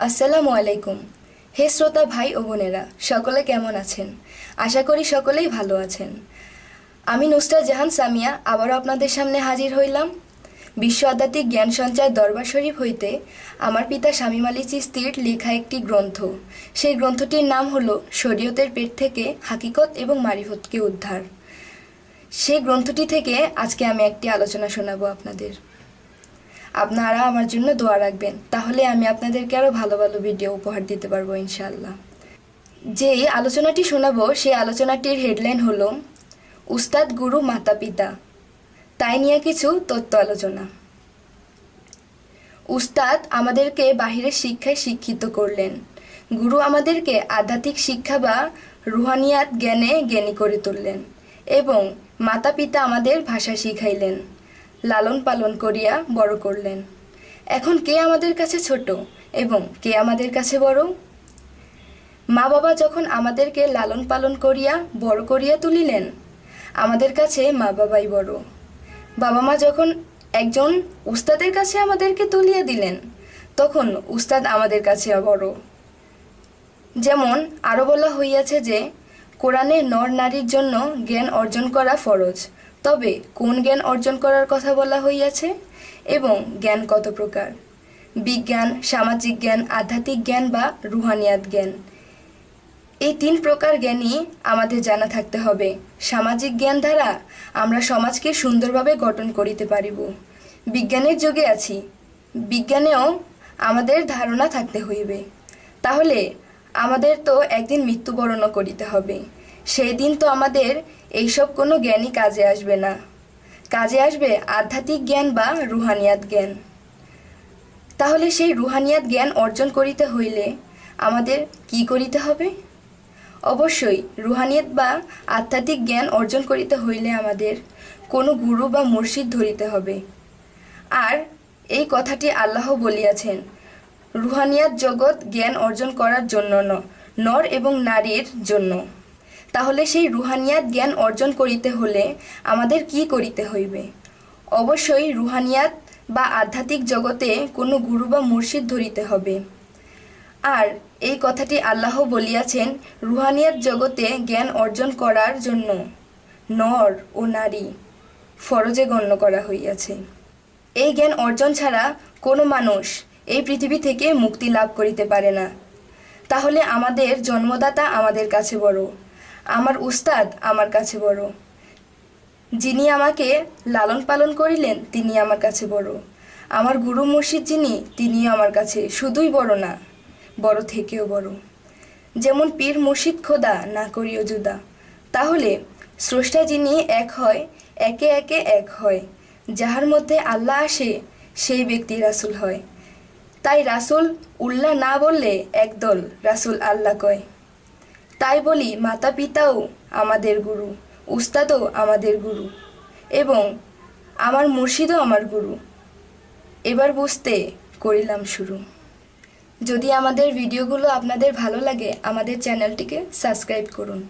আসসালামু আলাইকুম। হে শ্রোতা ভাই ও বোনেরা, সকলে কেমন আছেন? আশা করি সকলেই ভালো আছেন। আমি নুসরা জাহান সামিয়া, আবারও আপনাদের সামনে হাজির হইলাম। বিশ্ব আধ্যাত্মিক জ্ঞান সঞ্চয় দরবার শরীফ হইতে আমার পিতা স্বামী আলী চিস্তির লেখা একটি গ্রন্থ। সেই গ্রন্থটির নাম হলো শরীয়তের পেট থেকে হাকিকত এবং মারিফতকে উদ্ধার। সেই গ্রন্থটি থেকে আজকে আমি একটি আলোচনা শোনাবো আপনাদের। আপনারা আমার জন্য দোয়া রাখবেন। তাহলে আমি আপনাদেরকে আরও ভালো ভালো ভিডিও উপহার দিতে পারব ইনশাল্লাহ যে আলোচনাটি শোনাবো, সেই আলোচনাটির হেডলাইন হলো, উস্তাদ গুরু মাতা পিতা, তাই নিয়ে কিছু তথ্য আলোচনা। উস্তাদ আমাদেরকে বাহিরের শিক্ষায় শিক্ষিত করলেন। গুরু আমাদেরকে আধ্যাত্মিক শিক্ষা বা রুহানিয়াত জ্ঞানে জ্ঞানী করে তুললেন এবং মাতা পিতা আমাদের ভাষা শিখাইলেন। লালন পালন করিয়া বড় করলেন। এখন কে আমাদের কাছে ছোট এবং কে আমাদের কাছে বড়? মা বাবা যখন আমাদেরকে লালন পালন করিয়া বড় করিয়া তুলিলেন, আমাদের কাছে মা বাবাই বড়। বাবা মা যখন একজন উস্তাদের কাছে আমাদেরকে তুলিয়া দিলেন, তখন উস্তাদ আমাদের কাছে বড়। যেমন আরও বলা হইয়াছে যে, কোরআনে নর নারীর জন্য জ্ঞান অর্জন করা ফরজ তবে কোন জ্ঞান অর্জন করার কথা বলা হইয়াছে এবং জ্ঞান কত প্রকার? বিজ্ঞান, সামাজিক জ্ঞান, আধ্যাত্মিক জ্ঞান বা রুহানিয়াত জ্ঞান। এই তিন প্রকার জ্ঞানই আমাদের জানা থাকতে হবে। সামাজিক জ্ঞান দ্বারা আমরা সমাজকে সুন্দরভাবে গঠন করিতে পারিব। বিজ্ঞানের যুগে আছি। বিজ্ঞানেও আমাদের ধারণা থাকতে হইবে। তাহলে আমাদের তো একদিন মৃত্যুবরণও করিতে হবে। সেই দিন তো আমাদের এইসব কোনো জ্ঞানই কাজে আসবে না। কাজে আসবে আধ্যাত্মিক জ্ঞান বা রুহানিয়াত জ্ঞান। তাহলে সেই রুহানিয়াত জ্ঞান অর্জন করিতে হইলে আমাদের কি করিতে হবে? অবশ্যই রুহানিয়াত বা আধ্যাত্মিক জ্ঞান অর্জন করিতে হইলে আমাদের কোনো গুরু বা মুর্শিদ ধরিতে হবে। আর এই কথাটি আল্লাহ বলিয়াছেন, রুহানিয়াত জগৎ জ্ঞান অর্জন করার জন্য নর এবং নারীর জন্য। তাহলে সেই রুহানিয়াত জ্ঞান অর্জন করিতে হলে আমাদের কি করিতে হইবে? অবশ্যই রুহানিয়াত বা আধ্যাত্মিক জগতে কোনো গুরু বা মুর্শিদ ধরিতে হবে। আর এই কথাটি আল্লাহ বলিয়াছেন, রুহানিয়াত জগতে জ্ঞান অর্জন করার জন্য নর ও নারী ফরজে গণ্য করা হইয়াছে। এই জ্ঞান অর্জন ছাড়া কোনো মানুষ এই পৃথিবী থেকে মুক্তি লাভ করিতে পারে না। তাহলে আমাদের জন্মদাতা আমাদের কাছে বড়। আমার উস্তাদ আমার কাছে বড়। যিনি আমাকে লালন পালন করিলেন, তিনি আমার কাছে বড়। আমার গুরু মুর্শিদ যিনি তিনিও আমার কাছে শুধুই বড় না, বড় থেকেও বড়। যেমন পীর মুর্শিদ খোদা, না করিও জুদা তাহলে স্রষ্টা যিনি এক হয়, একে একে এক হয়। যাহার মধ্যে আল্লাহ আসে, সেই ব্যক্তি রাসুল হয়। তাই রাসুল উল্লাহ না বললে একদল রাসুল আল্লাহ কয়। তাই বলি মাতা পিতাও আমাদের গুরু, উস্তাদও আমাদের গুরু, এবং আমার মুর্শিদও আমার গুরু। এবার বুঝতে করিলাম শুরু। যদি আমাদের ভিডিওগুলো আপনাদের ভালো লাগে, আমাদের চ্যানেলটিকে সাবস্ক্রাইব করুন।